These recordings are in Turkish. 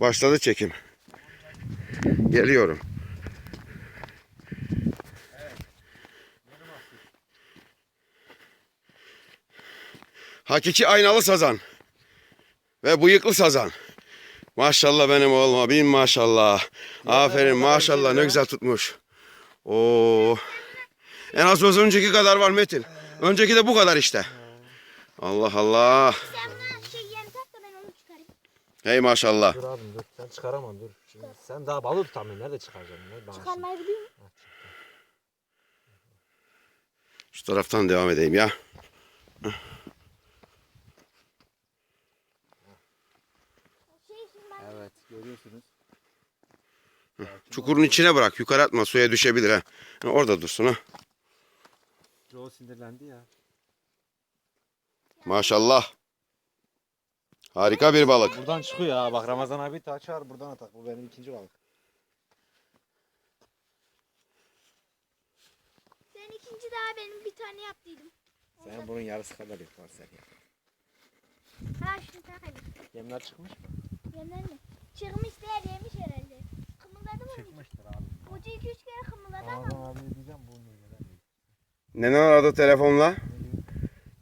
Başladı çekim. Geliyorum. Hakiki aynalı sazan. Ve bıyıklı sazan. Maşallah benim oğluma bin maşallah. Aferin maşallah ne güzel tutmuş. Oo. En az az önceki kadar var Metin. Önceki de bu kadar işte. Allah Allah. Hey maşallah. Dur abim dur. Sen çıkaramam dur. Şimdi sen daha balığı tutamıyorsun. Nerede çıkaracaksın? Ne bana şimdi? Çıkarmayı biliyor musun? Şu taraftan devam edeyim ya. Evet görüyorsunuz. Çukurun içine bırak. Yukarı atma. Suya düşebilir ha. Ha, Orada dursun ha. Joe sinirlendi ya. Maşallah. Harika bir balık. Buradan çıkıyor ha. Bak Ramazan abi açar buradan atak. Bu benim ikinci balık. sen ikinci daha benim bir tane yaptıydım. Sen bunun yarısı kadar yapar sen ya. Ha şunu tak hadi. Yemler çıkmış mı? Yemler mi? Çıkmış değil yemiş herhalde. Kımıldadı mı? Çıkmıştır abi. Hoca iki üç kere kımıldadı ama. Ramazan abi diyeceğim bu neden. Nenen aradı telefonla.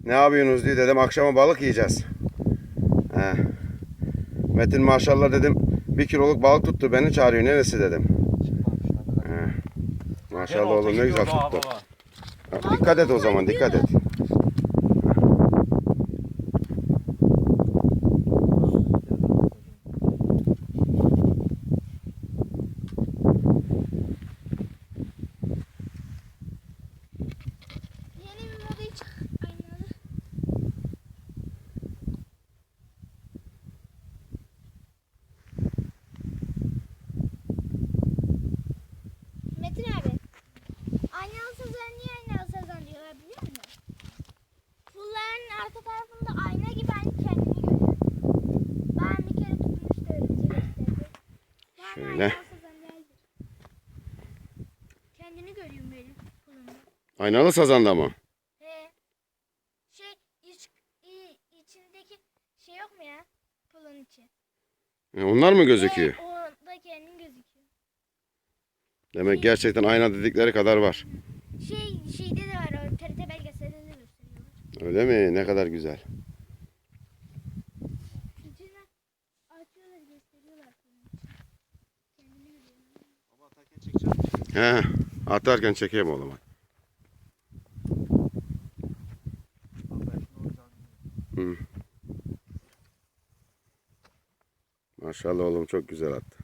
Ne yapıyorsunuz diye dedim. Akşama balık yiyeceğiz. He. Metin maşallah dedim. Bir kiloluk balık tuttu. Beni çağırıyor. Neresi dedim. He. Maşallah oğlum ne güzel tuttu. Ha, Dikkat et o zaman. Dikkat et. Yeni bir moda çık. Aynalı. Metin abi. Aynalı sazan niye aynalı sazan diyorlar biliyor musun? Pulların arka tarafında ayna gibi aynı kendini görüyor. Ben bir kere tutmuştu bize gösterdi. Yani Şöyle. Kendini görüyorum böyle pulunda. Aynalı sazanda mı? He. Şey iç, içindeki şey yok mu ya? Pulun içi. E, onlar mı gözüküyor? He, gözüküyor. Demek gerçekten ayna dedikleri kadar var. Şey şeyde de var o TRT belgeselinde de gösteriyorlar. Öyle mi? Ne kadar güzel. İçine açıyorlar gösteriyorlar. Kendini görüyor. Baba atarken çekeceğim. He. Atarken çekeyim şunu oradan- Hı. Maşallah oğlum çok güzel attı.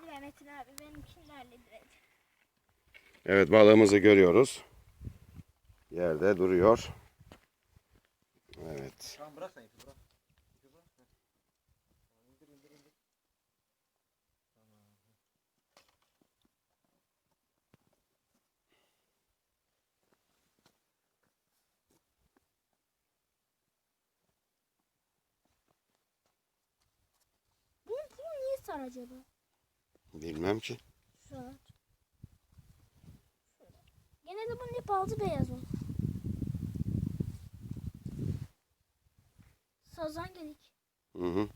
Hadi be Metin abi benimkini de. Evet balığımızı görüyoruz. Yerde duruyor. Evet. Tamam bırak sen ipi bırak. İpi bırak. Heh. Tamam, indir indir indir. Tamam. Bunun pulu niye sar acaba? Bilmem ki. Şu ağaç. Gene de bunun hep altı beyaz oldu. Sazan gelik. Hı hı.